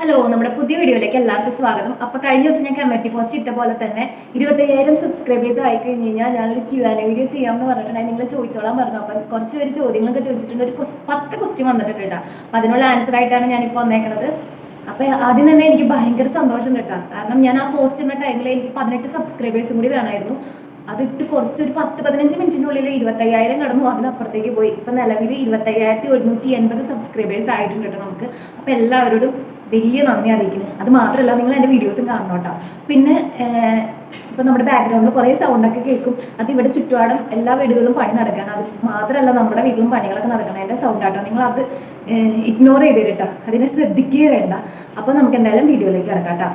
Hello നമ്മുടെ പുതിയ വീഡിയോയിലേക്ക് എല്ലാവർക്കും സ്വാഗതം. അപ്പൊ കഴിഞ്ഞ ദിവസം ഞാൻ കമ്മിറ്റി പോസ്റ്റ് ഇട്ട പോലെ തന്നെ ഇരുപത്തയ്യായിരം സബ്സ്ക്രൈബേഴ്സ് ആയി കഴിഞ്ഞ് കഴിഞ്ഞാൽ ഞാനൊരു ക്യൂ ആൻ വീഡിയോ ചെയ്യാമെന്ന് പറഞ്ഞിട്ടുണ്ടെങ്കിൽ നിങ്ങൾ ചോദിച്ചോളാൻ പറഞ്ഞു. അപ്പോൾ കുറച്ച് പേര് ചോദ്യങ്ങളൊക്കെ ചോദിച്ചിട്ടുണ്ട്. ഒരു പത്ത് ക്വസ്റ്റ്യൻ വന്നിട്ടുണ്ട് അപ്പം അതിനുള്ള ആൻസർ ആയിട്ടാണ് ഞാനിപ്പോൾ വന്നേക്കണത്. അപ്പൊ ആദ്യം തന്നെ എനിക്ക് ഭയങ്കര സന്തോഷം കേട്ടോ. കാരണം ഞാൻ ആ പോസ്റ്റ് ചെയ്യുന്ന ടൈമിൽ എനിക്ക് പതിനെട്ട് സബ്സ്ക്രൈബേഴ്സും കൂടി വേണമായിരുന്നു. അതിട്ട് കുറച്ചൊരു പത്ത് പതിനഞ്ച് മിനിറ്റിനുള്ളിൽ ഇരുപത്തയ്യായിരം കടന്നു. അതിനപ്പുറത്തേക്ക് പോയി. ഇപ്പം നിലവിൽ ഇരുപത്തയ്യായിരത്തി ഒരുന്നൂറ്റി എൺപത് സബ്സ്ക്രൈബേഴ്സ് ആയിട്ടുണ്ട് കേട്ടോ നമുക്ക്. അപ്പം എല്ലാവരോടും വലിയ നന്ദി അറിയിക്കുന്നത് അത് മാത്രമല്ല നിങ്ങൾ എന്റെ വീഡിയോസും കാണണം കേട്ടോ. പിന്നെ ഇപ്പം നമ്മുടെ ബാക്ക്ഗ്രൗണ്ടിൽ കുറേ സൗണ്ടൊക്കെ കേൾക്കും. അത് ഇവിടെ ചുറ്റുപാടും എല്ലാ വീടുകളിലും പണി നടക്കണം അത് മാത്രമല്ല നമ്മുടെ വീട്ടിലും പണികളൊക്കെ നടക്കണം എന്റെ സൗണ്ട് ആട്ടോ. നിങ്ങൾ അത് ഇഗ്നോർ ചെയ്ത് കേട്ടോ. അതിനെ ശ്രദ്ധിക്കുകയേ വേണ്ട. അപ്പോൾ നമുക്ക് എന്തായാലും വീഡിയോയിലേക്ക് കിടക്കാം കേട്ടോ.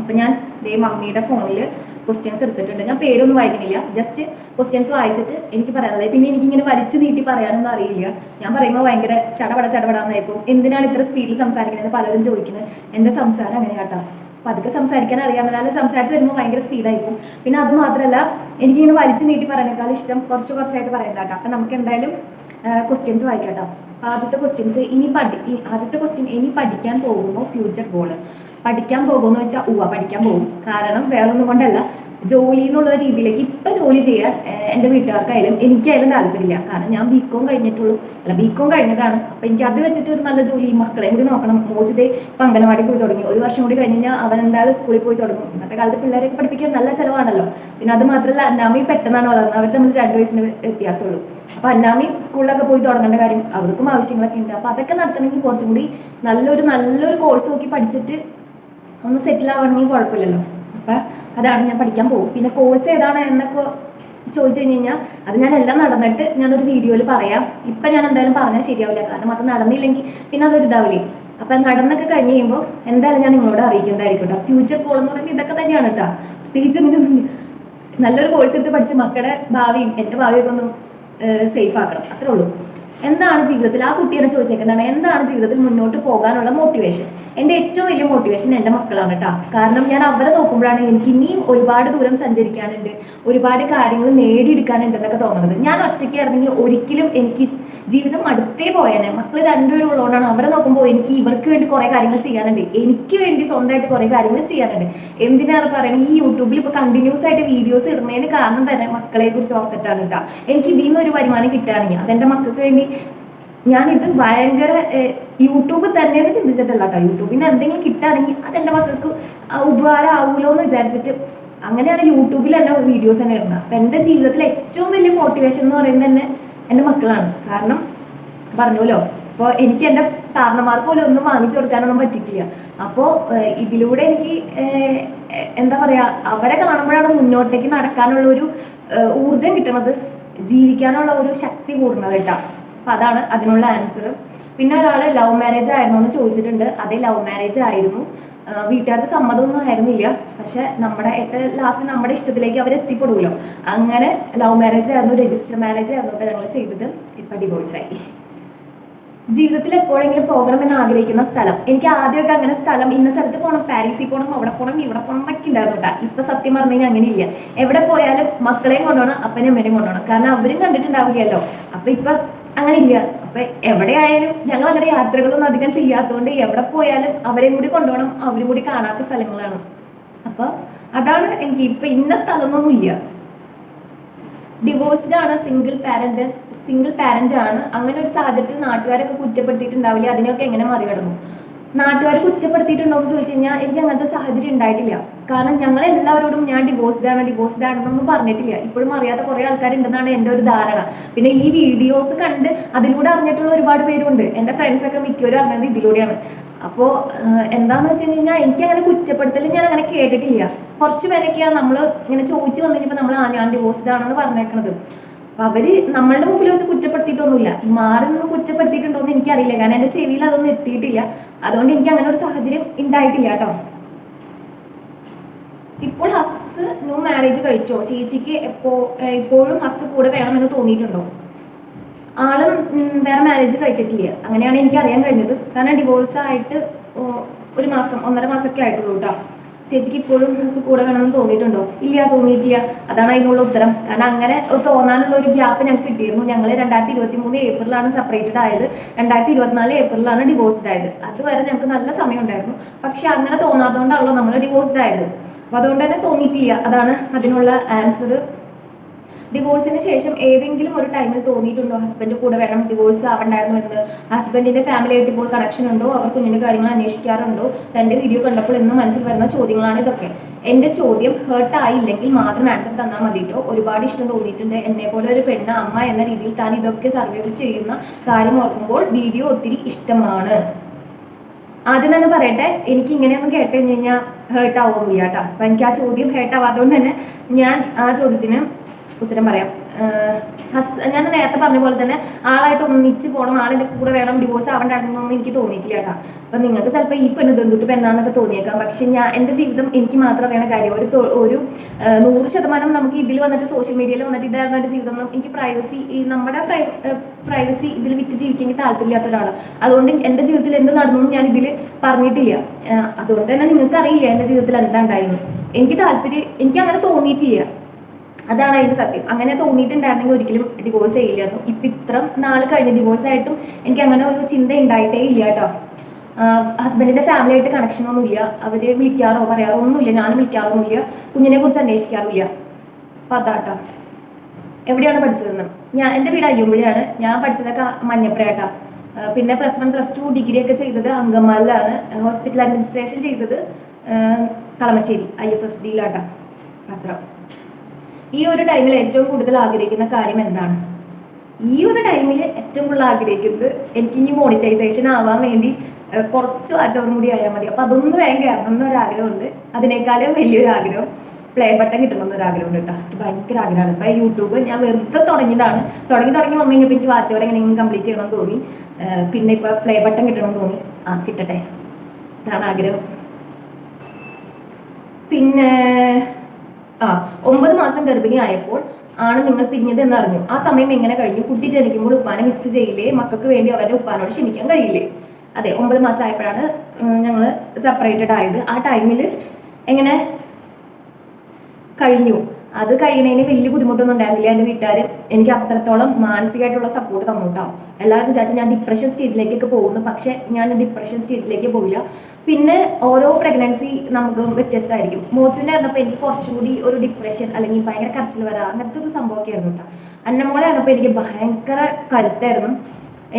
അപ്പം ഞാൻ ദേ മമ്മിയുടെ ഫോണിൽ ക്വസ്റ്റ്യൻസ് എടുത്തിട്ടുണ്ട്. ഞാൻ പേരൊന്നും വായിക്കുന്നില്ല. ജസ്റ്റ് ക്വസ്റ്റ്യൻസ് വായിച്ചിട്ട് എനിക്ക് പറയാനുള്ളത്. പിന്നെ എനിക്ക് ഇങ്ങനെ വലിച്ചു നീട്ടി പറയാനൊന്നും അറിയില്ല. ഞാൻ പറയുമ്പോൾ ഭയങ്കര ചടപട ചടപടാന്നായിപ്പോൾ എന്തിനാണ് ഇത്ര സ്പീഡിൽ സംസാരിക്കുന്നത് പലരും ചോദിക്കുന്നത്. എന്റെ സംസാരം അങ്ങനെ കേട്ടോ. പതുക്കെ സംസാരിക്കാൻ അറിയാമെന്നാലും സംസാരിച്ച് വരുമ്പോൾ ഭയങ്കര സ്പീഡായിരിക്കും പിന്നെ അത് മാത്രമല്ല എനിക്കിങ്ങനെ വലിച്ചു നീട്ടി പറയണേക്കാൾ ഇഷ്ടം കുറച്ച് കുറച്ചായിട്ട് പറയുന്നത് കേട്ടോ. അപ്പം നമുക്ക് എന്തായാലും ക്വസ്റ്റ്യൻസ് വായിക്കാം ആദ്യത്തെ ക്വസ്റ്റ്യൻസ് ഇനി പഠി ആദ്യത്തെ ക്വസ്റ്റ്യൻ ഇനി പഠിക്കാൻ പോകുമ്പോൾ ഫ്യൂച്ചർ ഗോൾ പഠിക്കാൻ പോകുമെന്ന് വെച്ചാൽ ഉവ്വ പഠിക്കാൻ പോകും. കാരണം വേറൊന്നും കൊണ്ടല്ല. ജോലി എന്നുള്ള രീതിയിലേക്ക് ഇപ്പം ജോലി ചെയ്യാൻ എന്റെ വീട്ടുകാർക്കായാലും എനിക്കായാലും താല്പര്യമില്ല. കാരണം ഞാൻ ബി കഴിഞ്ഞിട്ടുള്ളൂ. അല്ല ബി കഴിഞ്ഞതാണ്. അപ്പം എനിക്ക് അത് വെച്ചിട്ട് ഒരു നല്ല ജോലി മക്കളെയും കൂടി നോക്കണം. മോചിതേ ഇപ്പം അംഗനവാടി പോയി തുടങ്ങി. ഒരു വർഷം കൂടി കഴിഞ്ഞ് കഴിഞ്ഞാൽ അവൻ എന്തായാലും സ്കൂളിൽ പോയി തുടങ്ങും. ഇന്നത്തെ കാലത്ത് പിള്ളേരെ പഠിപ്പിക്കാൻ നല്ല ചിലവാണല്ലോ. പിന്നെ അത് മാത്രമല്ല അന്നാമി പെട്ടെന്നാണ് വളർന്നത്. അവർ തമ്മിൽ രണ്ട് വയസ്സിന് വ്യത്യാസമുള്ളൂ. അപ്പോൾ അന്നാമി സ്കൂളിലൊക്കെ പോയി തുടങ്ങേണ്ട കാര്യം അവർക്കും ആവശ്യങ്ങളൊക്കെ ഉണ്ട്. അപ്പോൾ അതൊക്കെ നടത്തണമെങ്കിൽ കുറച്ചും കൂടി നല്ലൊരു നല്ലൊരു കോഴ്സ് നോക്കി പഠിച്ചിട്ട് ഒന്ന് സെറ്റിൽ ആവണമെങ്കിൽ കുഴപ്പമില്ലല്ലോ. അപ്പം അതാണ് ഞാൻ പഠിക്കാൻ പോകും പിന്നെ കോഴ്സ് ഏതാണ് എന്നൊക്കെ ചോദിച്ചു കഴിഞ്ഞ് കഴിഞ്ഞാൽ അത് ഞാൻ എല്ലാം നടന്നിട്ട് ഞാനൊരു വീഡിയോയിൽ പറയാം. ഇപ്പം ഞാൻ എന്തായാലും പറഞ്ഞാൽ ശരിയാവില്ല. കാരണം അത് നടന്നില്ലെങ്കിൽ പിന്നെ അതൊരു ഇതാവില്ലേ. അപ്പം നടന്നൊക്കെ കഴിഞ്ഞ് കഴിയുമ്പോൾ എന്തായാലും ഞാൻ നിങ്ങളോട് അറിയിക്കുന്നതായിരിക്കും ഫ്യൂച്ചർ കോൾ എന്ന് പറയുന്നത് ഇതൊക്കെ തന്നെയാണ് കേട്ടോ പ്രത്യേകിച്ച് ഇങ്ങനെയൊന്നുമില്ല. നല്ലൊരു കോഴ്സ് എടുത്ത് പഠിച്ച് മക്കളുടെ ഭാവിയും എന്റെ ഭാവിയൊക്കെ ഒന്ന് സേഫ് ആക്കണം. അത്രേ ഉള്ളൂ. എന്താണ് ജീവിതത്തിൽ ആ കുട്ടിയാണ് ചോദിച്ചേക്കുന്നതാണ്? എന്താണ് ജീവിതത്തിൽ മുന്നോട്ട് പോകാനുള്ള മോട്ടിവേഷൻ എന്റെ ഏറ്റവും വലിയ മോട്ടിവേഷൻ എന്റെ മക്കളാണ് കേട്ടോ കാരണം ഞാൻ അവരെ നോക്കുമ്പോഴാണ് എനിക്ക് ഇനിയും ഒരുപാട് ദൂരം സഞ്ചരിക്കാനുണ്ട് ഒരുപാട് കാര്യങ്ങൾ നേടിയെടുക്കാനുണ്ട് എന്നൊക്കെ തോന്നുന്നത്. ഞാൻ ഒറ്റയ്ക്കായിരുന്നെങ്കിൽ ഒരിക്കലും എനിക്ക് ജീവിതം അടുത്തേ പോയേനെ. മക്കൾ രണ്ടുപേരും ഉള്ളതുകൊണ്ടാണ് അവരെ നോക്കുമ്പോൾ എനിക്ക് ഇവർക്ക് വേണ്ടി കുറേ കാര്യങ്ങൾ ചെയ്യാനുണ്ട് എനിക്ക് വേണ്ടി സ്വന്തമായിട്ട് കുറേ കാര്യങ്ങൾ ചെയ്യാനുണ്ട്. എന്തിനാണ് പറയുന്നത്? ഈ യൂട്യൂബിൽ ഇപ്പോൾ കണ്ടിന്യൂസ് ആയിട്ട് വീഡിയോസ് ഇടുന്നതിന് കാരണം തന്നെ മക്കളെ കുറിച്ച് ഓർത്തിട്ടാണ് കേട്ടോ എനിക്ക് ഇതിൽ നിന്ന് ഒരു വരുമാനം കിട്ടുകയാണെങ്കിൽ അതെന്റെ മക്കൾക്ക് വേണ്ടി ഞാനിത് ഭയങ്കര യൂട്യൂബ് തന്നെയെന്ന് ചിന്തിച്ചിട്ടല്ല കേട്ടോ യൂട്യൂബിന് എന്തെങ്കിലും കിട്ടുകയാണെങ്കിൽ അതെന്റെ മക്കൾക്ക് ഉപകാരം ആവുമല്ലോ എന്ന് വിചാരിച്ചിട്ട് അങ്ങനെയാണ് യൂട്യൂബിൽ എന്റെ വീഡിയോസ് തന്നെ ഇടുന്നത്. അപ്പം എന്റെ ജീവിതത്തിലെ ഏറ്റവും വലിയ മോട്ടിവേഷൻ എന്ന് പറയുന്നത് തന്നെ എന്റെ മക്കളാണ്. കാരണം പറഞ്ഞല്ലോ അപ്പോൾ എനിക്ക് എന്റെ കാരണന്മാർക്ക് പോലും ഒന്നും വാങ്ങിച്ചു കൊടുക്കാനൊന്നും പറ്റിക്കില്ല അപ്പോൾ ഇതിലൂടെ എനിക്ക് എന്താ പറയുക അവരെ കാണുമ്പോഴാണ് മുന്നോട്ടേക്ക് നടക്കാനുള്ള ഒരു ഊർജം കിട്ടണത് ജീവിക്കാനുള്ള ഒരു ശക്തി കൂടുന്നത് കേട്ടോ. അപ്പം അതാണ് അതിനുള്ള ആൻസർ പിന്നെ ഒരാൾ ലവ് മാരേജ് ആയിരുന്നു എന്ന് ചോദിച്ചിട്ടുണ്ട്. അതെ ലവ് മാരേജ് ആയിരുന്നു. വീട്ടുകാർക്ക് സമ്മതമൊന്നും ആയിരുന്നില്ല. പക്ഷെ നമ്മുടെ ഏറ്റവും ലാസ്റ്റ് നമ്മുടെ ഇഷ്ടത്തിലേക്ക് അവർ എത്തിപ്പെടുമല്ലോ. അങ്ങനെ ലവ് മാരേജ് ആയിരുന്നു രജിസ്റ്റർ മാരേജ് ആയിരുന്നു ഞങ്ങൾ ചെയ്തത്. ഇപ്പം ഡിവോഴ്സായി ജീവിതത്തിൽ എപ്പോഴെങ്കിലും പോകണമെന്ന് ആഗ്രഹിക്കുന്ന സ്ഥലം. എനിക്ക് ആദ്യമൊക്കെ അങ്ങനെ സ്ഥലം ഇന്ന സ്ഥലത്ത് പോകണം പാരീസിൽ പോകണം അവിടെ പോകണം ഇവിടെ പോകണം എന്നൊക്കെ ഉണ്ടായിരുന്നു കേട്ടോ. ഇപ്പൊ സത്യം പറഞ്ഞു കഴിഞ്ഞാൽ അങ്ങനെയില്ല. എവിടെ പോയാലും മക്കളെയും കൊണ്ടുപോകണം അപ്പനെയും അമ്മേനെയും കൊണ്ടുപോകണം. കാരണം അവരും കണ്ടിട്ടുണ്ടാവില്ലല്ലോ. അപ്പൊ ഇപ്പൊ അങ്ങനെ ഇല്ല അപ്പൊ എവിടെയായാലും ഞങ്ങൾ അങ്ങനെ യാത്രകളൊന്നും അധികം ചെയ്യാത്തതുകൊണ്ട് എവിടെ പോയാലും അവരെയും കൂടി കൊണ്ടുപോകണം അവരും കൂടി കാണാത്ത സ്ഥലങ്ങളാണ്. അപ്പൊ അതാണ് എനിക്ക് ഇപ്പൊ ഇന്ന സ്ഥലമൊന്നും ഇല്ല. ഡിവോഴ്സ്ഡ് ആണ് സിംഗിൾ പാരന്റ് സിംഗിൾ പാരന്റ് ആണ്. അങ്ങനെ ഒരു സാഹചര്യത്തിൽ നാട്ടുകാരൊക്കെ കുറ്റപ്പെടുത്തിയിട്ടുണ്ടാവില്ല അതിനൊക്കെ എങ്ങനെ മറികടന്നു? നാട്ടുകാർ കുറ്റപ്പെടുത്തിയിട്ടുണ്ടോ എന്ന് ചോദിച്ചു കഴിഞ്ഞാൽ എനിക്ക് അങ്ങനത്തെ സാഹചര്യം ഉണ്ടായിട്ടില്ല. കാരണം ഞങ്ങൾ എല്ലാവരോടും ഞാൻ ഡിവോഴ്സ്ഡ് ആണ് ഡിവോഴ്സ്ഡ് ആണെന്നൊന്നും പറഞ്ഞിട്ടില്ല. ഇപ്പോഴും അറിയാത്ത കുറേ ആൾക്കാരുണ്ടെന്നാണ് എന്റെ ഒരു ധാരണ. പിന്നെ ഈ വീഡിയോസ് കണ്ട് അതിലൂടെ അറിഞ്ഞിട്ടുള്ള ഒരുപാട് പേരുണ്ട്. എന്റെ ഫ്രണ്ട്സൊക്കെ മിക്കവരും അറിഞ്ഞത് ഇതിലൂടെയാണ്. അപ്പോൾ എന്താണെന്ന് വെച്ച് കഴിഞ്ഞാൽ എനിക്ക് അങ്ങനെ കുറ്റപ്പെടുത്തൽ ഞാൻ അങ്ങനെ കേട്ടിട്ടില്ല. കുറച്ച് പേരൊക്കെയാണ് നമ്മൾ ഇങ്ങനെ ചോദിച്ചു വന്നു കഴിഞ്ഞപ്പോൾ നമ്മൾ ആ ഞാൻ ഡിവോഴ്സ്ഡ് ആണെന്ന് പറഞ്ഞേക്കണത്. അപ്പൊ അവർ നമ്മളുടെ മുമ്പിൽ വെച്ച് കുറ്റപ്പെടുത്തിയിട്ടൊന്നുമില്ല. മാറി നിന്ന് കുറ്റപ്പെടുത്തിയിട്ടുണ്ടോ എന്ന് എനിക്കറിയില്ല. കാരണം എന്റെ ചെവിയിൽ അതൊന്നും എത്തിയിട്ടില്ല. അതുകൊണ്ട് എനിക്ക് അങ്ങനെ ഒരു സാഹചര്യം ഉണ്ടായിട്ടില്ല കേട്ടോ. ഇപ്പോൾ ഹസ് ന്യൂ മാരേജ് കഴിച്ചോ? ചേച്ചിക്ക് എപ്പോ ഇപ്പോഴും ഹസ് കൂടെ വേണമെന്ന് തോന്നിയിട്ടുണ്ടോ? ആളും വേറെ മാരേജ് കഴിച്ചിട്ടില്ല. അങ്ങനെയാണ് എനിക്ക് അറിയാൻ കഴിഞ്ഞത്. കാരണം ഡിവോഴ്സ് ആയിട്ട് ഒരു മാസം ഒന്നര മാസമൊക്കെ ആയിട്ടുള്ളൂ കേട്ടോ. ചേച്ചിക്ക് ഇപ്പോഴും ഹസ് കൂടെ വേണമെന്ന് തോന്നിയിട്ടുണ്ടോ? ഇല്ല തോന്നിയിട്ടില്ല. അതാണ് അതിനുള്ള ഉത്തരം. കാരണം അങ്ങനെ തോന്നാനുള്ള ഒരു ഗ്യാപ്പ് ഞങ്ങൾക്ക് കിട്ടിയിരുന്നു. ഞങ്ങൾ രണ്ടായിരത്തി ഇരുപത്തി മൂന്ന് ഏപ്രിലാണ് സെപ്പറേറ്റഡ് ആയത്. രണ്ടായിരത്തി ഇരുപത്തിനാല് ഏപ്രിലാണ് ഡിവോഴ്സ്ഡ് ആയത്. അതുവരെ ഞങ്ങൾക്ക് നല്ല സമയം ഉണ്ടായിരുന്നു. പക്ഷെ അങ്ങനെ തോന്നാത്തതുകൊണ്ടാണല്ലോ നമ്മൾ ഡിവോഴ്സ്ഡ് ആയത്. അപ്പോൾ അതുകൊണ്ട് തന്നെ തോന്നിയിട്ടില്ല. അതാണ് അതിനുള്ള ആൻസർ ഡിവോഴ്സിന് ശേഷം ഏതെങ്കിലും ഒരു ടൈമിൽ തോന്നിയിട്ടുണ്ടോ? ഹസ്ബൻഡ് കൂടെ വേണം ഡിവോഴ്സ് ആവണ്ടായിരുന്നു എന്ന്. ഹസ്ബൻഡിന്റെ ഫാമിലി ആയിട്ട് ഇപ്പോൾ കണക്ഷൻ ഉണ്ടോ? അവർ കുഞ്ഞിന്റെ കാര്യങ്ങൾ അന്വേഷിക്കാറുണ്ടോ? തന്റെ വീഡിയോ കണ്ടപ്പോൾ ഇന്ന് മനസ്സിൽ വരുന്ന ചോദ്യങ്ങളാണ് ഇതൊക്കെ. എന്റെ ചോദ്യം ഹേർട്ട് ആയില്ലെങ്കിൽ മാത്രം ആൻസർ തന്നാൽ മതിട്ടോ ഒരുപാട് ഇഷ്ടം തോന്നിയിട്ടുണ്ട്. എന്നെ പോലെ ഒരു പെണ്ണ് അമ്മ എന്ന രീതിയിൽ താൻ ഇതൊക്കെ സർവൈവ് ചെയ്യുന്ന കാര്യം ഓർക്കുമ്പോൾ വീഡിയോ ഒത്തിരി ഇഷ്ടമാണ്. ആദ്യം തന്നെ പറയട്ടെ എനിക്ക് ഇങ്ങനെയൊന്നും കേട്ട് കഴിഞ്ഞ് കഴിഞ്ഞാൽ ഹേർട്ട് ആവുന്നില്ല കേട്ടോ അപ്പം എനിക്ക് ആ ചോദ്യം ഹേർട്ടാവാത്തതുകൊണ്ട് തന്നെ ഞാൻ ആ ചോദ്യത്തിന് ഉത്തരം പറയാം. ഞാൻ നേരത്തെ പറഞ്ഞ പോലെ തന്നെ ആളായിട്ട് ഒന്നിച്ച് പോകണം ആളിന്റെ കൂടെ വേണം ഡിവോഴ്സ് ആവണ്ടായിരുന്നൊന്നും എനിക്ക് തോന്നിയിട്ടില്ല കേട്ടോ. അപ്പം നിങ്ങൾക്ക് ചിലപ്പോൾ ഈ പെണ്ണ് ദന്തുട്ട് പെണ്ണാന്നൊക്കെ തോന്നിയേക്കാം. പക്ഷെ ഞാൻ എന്റെ ജീവിതം എനിക്ക് മാത്രം അറിയണ കാര്യം ഒരു ഒരു നൂറ് ശതമാനം നമുക്ക് ഇതിൽ വന്നിട്ട് സോഷ്യൽ മീഡിയയിൽ വന്നിട്ട് ഇതായിരുന്നു എന്റെ ജീവിതം എനിക്ക് പ്രൈവസി നമ്മുടെ പ്രൈവസി ഇതിൽ വിറ്റ് ജീവിക്കാൻ താല്പര്യമില്ലാത്ത ഒരാളാണ് അതുകൊണ്ട് എന്റെ ജീവിതത്തിൽ എന്ത് നടന്നു ഞാൻ ഇതിൽ പറഞ്ഞിട്ടില്ല. അതുകൊണ്ട് തന്നെ നിങ്ങൾക്ക് അറിയില്ല എന്റെ ജീവിതത്തിൽ എന്താ ഉണ്ടായിരുന്നു എനിക്ക് താല്പര്യം എനിക്ക് അങ്ങനെ തോന്നിയിട്ടില്ല. അതാണ് അതിന്റെ സത്യം. അങ്ങനെ തോന്നിയിട്ടുണ്ടായിരുന്നെങ്കിൽ ഒരിക്കലും ഡിവോഴ്സ് ചെയ്യില്ലായിരുന്നു ഇപ്പൊ ഇത്ര നാൾ കഴിഞ്ഞ് ഡിവോഴ്സ് ആയിട്ടും എനിക്ക് അങ്ങനെ ഒരു ചിന്ത ഉണ്ടായിട്ടേ ഇല്ല കേട്ടോ. ഹസ്ബൻഡിന്റെ ഫാമിലി ആയിട്ട് കണക്ഷൻ ഒന്നുമില്ല. അവർ വിളിക്കാറോ പറയാറോ ഒന്നുമില്ല. ഞാനും വിളിക്കാറൊന്നുമില്ല. കുഞ്ഞിനെ കുറിച്ച് അന്വേഷിക്കാറില്ല അപ്പൊ അതാട്ടോ എവിടെയാണ് പഠിച്ചതെന്ന്? ഞാൻ എന്റെ വീട് അയ്യമ്പുഴയാണ്. ഞാൻ പഠിച്ചതൊക്കെ മഞ്ഞപ്പുഴട്ടാ പിന്നെ plus one plus two degree ഒക്കെ ചെയ്തത് അങ്കമാലിലാണ്. ഹോസ്പിറ്റൽ അഡ്മിനിസ്ട്രേഷൻ ചെയ്തത് കളമശ്ശേരി ഐ എസ് എസ് ഡിയിലാട്ടാ പത്രം. ഈ ഒരു ടൈമിൽ ഏറ്റവും കൂടുതൽ ആഗ്രഹിക്കുന്ന കാര്യം എന്താണ്? ഈ ഒരു ടൈമിൽ ഏറ്റവും കൂടുതൽ ആഗ്രഹിക്കുന്നത് എനിക്ക് ഇനി മോണിറ്റൈസേഷൻ ആവാൻ വേണ്ടി കുറച്ച് വാച്ചവറും കൂടി ആയാൽ മതി. അപ്പം അതൊന്ന് വേഗം കയറണം എന്നൊരാഗ്രഹമുണ്ട് അതിനേക്കാളും വലിയൊരു ആഗ്രഹം പ്ലേ ബട്ടൺ കിട്ടണം എന്നൊരു ആഗ്രഹമുണ്ട് കേട്ടോ. എനിക്ക് ഭയങ്കര ആഗ്രഹമാണ്. ഇപ്പം യൂട്യൂബ് ഞാൻ വെറുതെ തുടങ്ങിയതാണ്. തുടങ്ങി തുടങ്ങി വന്നു കഴിഞ്ഞപ്പോൾ എനിക്ക് വാച്ചവർ എങ്ങനെയെങ്കിലും കംപ്ലീറ്റ് ചെയ്യണം തോന്നി. പിന്നെ ഇപ്പോൾ പ്ലേ ബട്ടൺ കിട്ടണം തോന്നി. ആ കിട്ടട്ടെ. ഇതാണ് ആഗ്രഹം. പിന്നെ ആ ഒമ്പത് മാസം ഗർഭിണി ആയപ്പോൾ ആണ് നിങ്ങൾ പിരിഞ്ഞത് എന്നറിഞ്ഞു. ആ സമയം എങ്ങനെ കഴിഞ്ഞു? കുട്ടി ജനിക്കുമ്പോൾ ഉപ്പാനെ മിസ് ചെയ്യില്ലേ? മക്കൾക്ക് വേണ്ടി അവരുടെ ഉപ്പാനോട് ക്ഷമിക്കാൻ കഴിയില്ലേ? അതെ ഒമ്പത് മാസം ആയപ്പോഴാണ് ഞങ്ങൾ സെപ്പറേറ്റഡ് ആയത്. ആ ടൈമിൽ എങ്ങനെ കഴിഞ്ഞു? അത് കഴിയണതിന് വലിയ ബുദ്ധിമുട്ടൊന്നും ഉണ്ടായിരുന്നില്ല. എന്റെ വീട്ടുകാർ എനിക്ക് അത്രത്തോളം മാനസികമായിട്ടുള്ള സപ്പോർട്ട് തന്നു എല്ലാവരും വിചാരിച്ചു ഞാൻ ഡിപ്രഷൻ സ്റ്റേജിലേക്കൊക്കെ പോകുന്നു. പക്ഷേ ഞാൻ ഡിപ്രഷൻ സ്റ്റേജിലേക്ക് പോയില്ല. പിന്നെ ഓരോ പ്രഗ്നൻസി നമുക്ക് വ്യത്യസ്തമായിരിക്കും. മോച്ചുവിന്റെ ആയിരുന്നപ്പോൾ എനിക്ക് കുറച്ചുകൂടി ഒരു ഡിപ്രഷൻ അല്ലെങ്കിൽ ഭയങ്കര കരച്ചിൽ വരാം അങ്ങനത്തെ ഒരു സംഭവമൊക്കെ ആയിരുന്നു കേട്ടോ. അന്നമോളെ ആയിരുന്നപ്പോൾ എനിക്ക് ഭയങ്കര കരുത്തായിരുന്നു.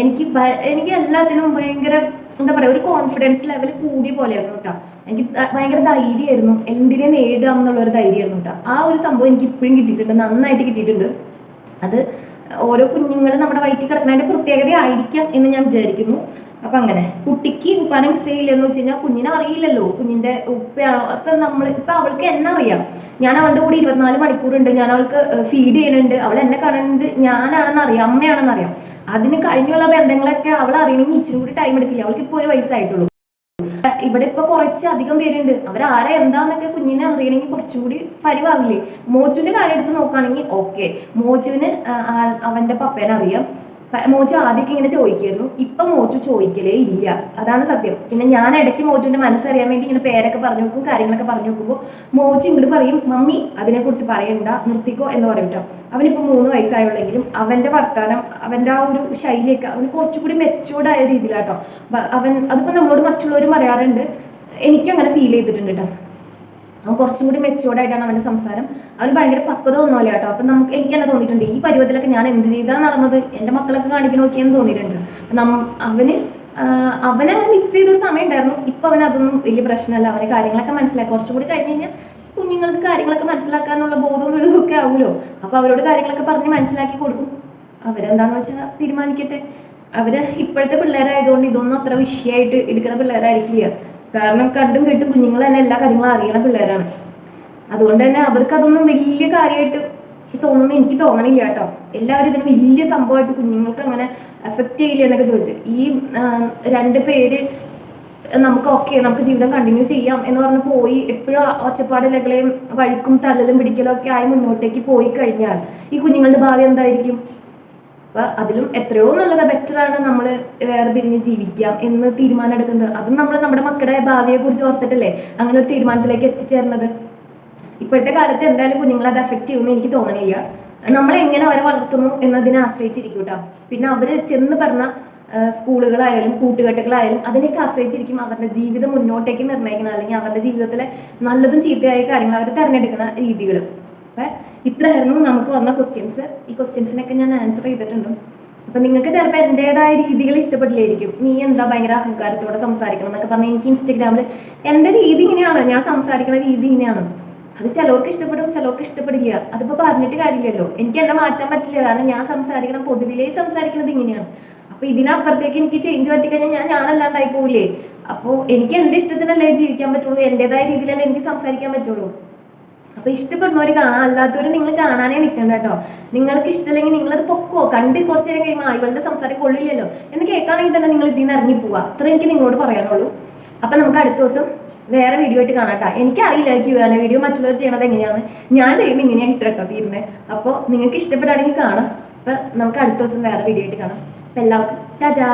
എനിക്ക് എനിക്ക് എല്ലാത്തിനും ഭയങ്കര എന്താ പറയുക ഒരു കോൺഫിഡൻസ് ലെവൽ കൂടിയ പോലെയായിരുന്നു കേട്ടോ. എനിക്ക് ഭയങ്കര ധൈര്യമായിരുന്നു. എന്തിനെ നേരിടാം എന്നുള്ള ഒരു ധൈര്യമായിരുന്നു കേട്ടോ. ആ ഒരു സംഭവം എനിക്ക് ഇപ്പോഴും കിട്ടിയിട്ടുണ്ട് നന്നായിട്ട് കിട്ടിയിട്ടുണ്ട്. അത് ഓരോ കുഞ്ഞുങ്ങൾ നമ്മുടെ വയറ്റിൽ കിടക്കുന്നതിന്റെ പ്രത്യേകത ആയിരിക്കാം എന്ന് ഞാൻ വിചാരിക്കുന്നു. അപ്പൊ അങ്ങനെ കുട്ടിക്ക് ഉപ്പാനെ മിസ് ചെയ്യില്ല എന്ന് വെച്ച് കഴിഞ്ഞാൽ കുഞ്ഞിനെ അറിയില്ലല്ലോ. കുഞ്ഞിന്റെ ഉപ്പയാണോ അപ്പൊ നമ്മൾ ഇപ്പൊ അവൾക്ക് എന്നെ അറിയാം. ഞാൻ അവളുടെ കൂടെ ഇരുപത്തിനാല് മണിക്കൂറുണ്ട്. ഞാൻ അവൾക്ക് ഫീഡ് ചെയ്യുന്നുണ്ട്. അവൾ എന്നെ കാണുന്നുണ്ട്. ഞാനാണെന്ന് അറിയാം. അമ്മയാണെന്ന് അറിയാം. അതിന് കഴിഞ്ഞുള്ള ബന്ധങ്ങളൊക്കെ അവൾ അറിയണമെങ്കിൽ ഇച്ചിരി കൂടി ടൈം എടുക്കില്ല. അവൾക്ക് ഇപ്പൊ ഒരു വയസ്സായിട്ടുള്ളൂ. ഇവിടെ ഇപ്പൊ കുറച്ച് അധികം പേരുണ്ട്. അവരാരെ എന്താന്നൊക്കെ കുഞ്ഞിനെ അറിയണമെങ്കിൽ കുറച്ചും കൂടി പരിവാവില്ലേ? മോച്ചുവിന്റെ കാര്യം എടുത്ത് നോക്കുകയാണെങ്കിൽ ഓക്കെ മോച്ചുവിന് അവന്റെ പപ്പേനെ അറിയാം. മോച്ചു ആദ്യമൊക്കെ ഇങ്ങനെ ചോദിക്കായിരുന്നു ഇപ്പൊ മോച്ചു ചോദിക്കലേ ഇല്ല. അതാണ് സത്യം. പിന്നെ ഞാൻ ഇടയ്ക്ക് മോച്ചുവിന്റെ മനസ്സറിയാൻ വേണ്ടി ഇങ്ങനെ പേരൊക്കെ പറഞ്ഞു നോക്കും കാര്യങ്ങളൊക്കെ പറഞ്ഞു നോക്കുമ്പോൾ മോച്ചു ഇങ്ങോട്ട് പറയും മമ്മി അതിനെക്കുറിച്ച് പറയണ്ട നിർത്തിക്കോ എന്ന് പറയും കേട്ടോ അവനിപ്പോ മൂന്ന് വയസ്സായുള്ളെങ്കിലും അവന്റെ വർത്താനം അവന്റെ ആ ഒരു ശൈലിയൊക്കെ അവന് കുറച്ചുകൂടി മെച്ചൂർഡ് ആയ രീതിയിലാട്ടോ. അവൻ അതിപ്പോ നമ്മളോട് മറ്റുള്ളവരും പറയാറുണ്ട്. എനിക്കങ്ങനെ ഫീൽ ചെയ്തിട്ടുണ്ട് കേട്ടോ അവൻ കുറച്ചും കൂടി മെച്ചോർഡായിട്ടാണ് അവന്റെ സംസാരം. അവൻ ഭയങ്കര പക്വത ഒന്നുമല്ല കേട്ടോ. അപ്പം നമുക്ക് എനിക്ക് തന്നെ തോന്നിയിട്ടുണ്ട് ഈ പരുവത്തിലൊക്കെ ഞാൻ എന്ത് ചെയ്താൽ നടന്നത്? എന്റെ മക്കളൊക്കെ കാണിക്കണ നോക്കിയെന്ന് തോന്നിയിട്ടുണ്ട്. നം അവന് അവനങ്ങനെ മിസ് ചെയ്തൊരു സമയം ഉണ്ടായിരുന്നു. ഇപ്പം അവൻ അതൊന്നും വലിയ പ്രശ്നമല്ല. അവന് കാര്യങ്ങളൊക്കെ മനസ്സിലാക്കി. കുറച്ചും കൂടി കഴിഞ്ഞ് കഴിഞ്ഞാൽ കുഞ്ഞുങ്ങൾക്ക് കാര്യങ്ങളൊക്കെ മനസ്സിലാക്കാനുള്ള ബോധവും വെളിവൊക്കെ ആവുമല്ലോ. അപ്പോൾ അവരോട് കാര്യങ്ങളൊക്കെ പറഞ്ഞ് മനസ്സിലാക്കി കൊടുക്കും. അവരെന്താന്ന് വെച്ചാൽ തീരുമാനിക്കട്ടെ. അവർ ഇപ്പോഴത്തെ പിള്ളേരായതുകൊണ്ട് ഇതൊന്നും അത്ര വിഷയമായിട്ട് എടുക്കുന്ന പിള്ളേരായിരിക്കില്ല. കാരണം കണ്ടും കേട്ടും കുഞ്ഞുങ്ങൾ തന്നെ എല്ലാ കാര്യങ്ങളും അറിയണ പിള്ളേരാണ്. അതുകൊണ്ട് തന്നെ അവർക്ക് അതൊന്നും വലിയ കാര്യമായിട്ട് തോന്നുന്നു എനിക്ക് തോന്നണില്ല കേട്ടോ. എല്ലാവരും ഇതിന് വലിയ സംഭവമായിട്ട് കുഞ്ഞുങ്ങൾക്ക് അങ്ങനെ എഫക്റ്റ് ചെയ്യില്ല എന്നൊക്കെ ചോദിച്ചു. ഈ രണ്ട് പേര് നമുക്ക് ഓക്കെ നമുക്ക് ജീവിതം കണ്ടിന്യൂ ചെയ്യാം എന്ന് പറഞ്ഞ് പോയി എപ്പോഴും ഒച്ചപ്പാടിലകളെയും വഴുക്കും തല്ലലും പിടിക്കലും ഒക്കെ ആയി മുന്നോട്ടേക്ക് പോയി കഴിഞ്ഞാൽ ഈ കുഞ്ഞുങ്ങളുടെ ഭാവി എന്തായിരിക്കും? അപ്പൊ അതിലും എത്രയോ നല്ലത്. ആണ് നമ്മൾ വേറെ പിരിഞ്ഞ് ജീവിക്കാം എന്ന് തീരുമാനം എടുക്കുന്നത് അതും നമ്മൾ നമ്മുടെ മക്കളുടെ ഭാവിയെ കുറിച്ച് ഓർത്തിട്ടല്ലേ? അങ്ങനെ ഒരു തീരുമാനത്തിലേക്ക് എത്തിച്ചേർന്നത്. ഇപ്പോഴത്തെ കാലത്ത് എന്തായാലും കുഞ്ഞുങ്ങളെ അത് എഫക്ട് ചെയ്യുമെന്ന് എനിക്ക് തോന്നണില്ല. നമ്മൾ എങ്ങനെ അവരെ വളർത്തുന്നു എന്നതിനെ ആശ്രയിച്ചിരിക്കും കേട്ടോ പിന്നെ അവർ ചെന്ന് പറഞ്ഞ സ്കൂളുകളായാലും കൂട്ടുകെട്ടുകളായാലും അതിനൊക്കെ ആശ്രയിച്ചിരിക്കും അവരുടെ ജീവിതം മുന്നോട്ടേക്ക് നിർണയിക്കണം. അല്ലെങ്കിൽ അവരുടെ ജീവിതത്തിലെ നല്ലതും ചീത്തയായ കാര്യങ്ങൾ അവർ തിരഞ്ഞെടുക്കുന്ന രീതികൾ അപ്പം ഇത്രയായിരുന്നു നമുക്ക് വന്ന ക്വസ്റ്റ്യൻസ് ഈ ക്വസ്റ്റ്യൻസിനൊക്കെ ഞാൻ ആൻസർ ചെയ്തിട്ടുണ്ട്. അപ്പം നിങ്ങൾക്ക് ചിലപ്പോൾ എന്റെതായ രീതികൾ ഇഷ്ടപ്പെട്ടില്ലായിരിക്കും. നീ എന്താ ഭയങ്കര അഹങ്കാരത്തോടെ സംസാരിക്കണം എന്നൊക്കെ പറഞ്ഞാൽ എനിക്ക് ഇൻസ്റ്റഗ്രാമിൽ എന്റെ രീതി ഇങ്ങനെയാണ്. ഞാൻ സംസാരിക്കുന്ന രീതി ഇങ്ങനെയാണ്. അത് ചിലവർക്ക് ഇഷ്ടപ്പെടും ചിലവർക്ക് ഇഷ്ടപ്പെടില്ല. അതിപ്പോ പറഞ്ഞിട്ട് കാര്യമില്ലല്ലോ. എനിക്ക് എന്നെ മാറ്റാൻ പറ്റില്ല. കാരണം ഞാൻ സംസാരിക്കണം പൊതുവിലേ സംസാരിക്കുന്നത് ഇങ്ങനെയാണ്. അപ്പോൾ ഇതിനപ്പുറത്തേക്ക് എനിക്ക് ചേഞ്ച് പറ്റിക്കഴിഞ്ഞാൽ ഞാൻ ഞാനല്ലാണ്ടായി പോവില്ലേ? അപ്പോൾ എനിക്ക് എന്റെ ഇഷ്ടത്തിനല്ലേ ജീവിക്കാൻ പറ്റുള്ളൂ. എന്റെതായ രീതിയിലല്ലേ എനിക്ക് സംസാരിക്കാൻ പറ്റുള്ളൂ. അപ്പൊ ഇഷ്ടപ്പെടുന്നവർ കാണാം അല്ലാത്തവർ നിങ്ങൾ കാണാനേ നിൽക്കണ്ട കേട്ടോ. നിങ്ങൾക്ക് ഇഷ്ടമില്ലെങ്കിൽ നിങ്ങളത് പൊക്കോ. കണ്ട് കുറച്ച് നേരം കഴിയുമ്പോൾ ഇവളുടെ സംസാരം കൊള്ളില്ലല്ലോ എന്ന് കേൾക്കുകയാണെങ്കിൽ തന്നെ നിങ്ങൾ ഇതിൽ ഇറങ്ങി പോവാ. അത്ര എനിക്ക് നിങ്ങളോട് പറയാനുള്ളൂ. അപ്പൊ നമുക്ക് അടുത്ത ദിവസം വേറെ വീഡിയോ ആയിട്ട് കാണാം എനിക്കറിയില്ല ക്യൂ ആന വീഡിയോ മറ്റുള്ളവർ ചെയ്യണത് എങ്ങനെയാണ് ഞാൻ ചെയ്യുമ്പോൾ ഇങ്ങനെയായിട്ട് കേട്ടോ തീരുന്നത് അപ്പോൾ നിങ്ങൾക്ക് ഇഷ്ടപ്പെടുകയാണെങ്കിൽ കാണാം. അപ്പൊ നമുക്ക് അടുത്ത ദിവസം വേറെ വീഡിയോ ആയിട്ട് കാണാം. അപ്പൊ എല്ലാവർക്കും ടാറ്റാ!